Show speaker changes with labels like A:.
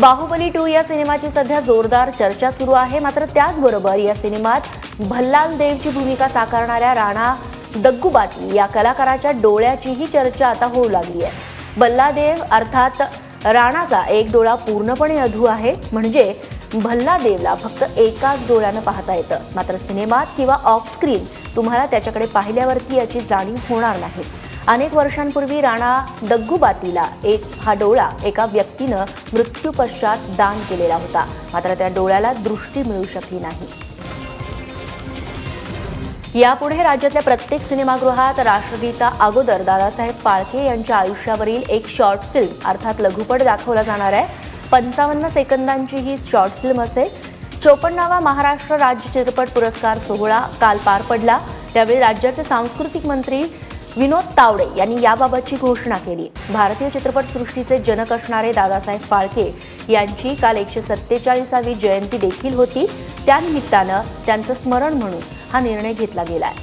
A: Baahubali to या सिनेमाची सध्या जोरदार चर्चा सुरू आहे. मात्र त्याचबरोबर या सिनेमात भल्लाल देवची भूमिका साकारणाऱ्या राणा दग्गुबाती या कलाकाराच्या डोळ्याचीही चर्चा आता होऊ लागली आहे. बल्लादेव अर्थात राणाचा एक डोळा पूर्णपणे अधू आहे. म्हणजे भल्लादेवला फक्त एकाच डोळ्यानं पाहता येतं. मात्र सिनेमात किंवा ऑफ स्क्रीन तुम्हाला त्याच्याकडे पाहिल्यावरती याची जाणीव होणार नाही. अनेक वर्षांपूर्वी राणा दग्गुबातीला एक हा डोळा एका व्यक्तीनं मृत्यूपश्चात दान केलेला होता. मात्र त्या डोळ्याला दृष्टी मिळू शकली नाही. यापुढे राज्यातल्या प्रत्येक सिनेमागृहात राष्ट्रगीता अगोदर दादासाहेब फाळके यांच्या आयुष्यावरील एक शॉर्ट फिल्म अर्थात लघुपट दाखवला जाणार आहे. पंचावन्न सेकंदांची ही शॉर्ट फिल्म असेल. चोपन्नावा महाराष्ट्र राज्य चित्रपट पुरस्कार सोहळा काल पार पडला. त्यावेळी राज्याचे सांस्कृतिक मंत्री विनोद तावडे यांनी याबाबतची घोषणा केली. भारतीय चित्रपटसृष्टीचे जनक असणारे दादासाहेब फाळके यांची काल एकशे सत्तेचाळीसावी जयंती देखील होती. त्यानिमित्तानं त्यांचं स्मरण म्हणून हा निर्णय घेतला गेलाय.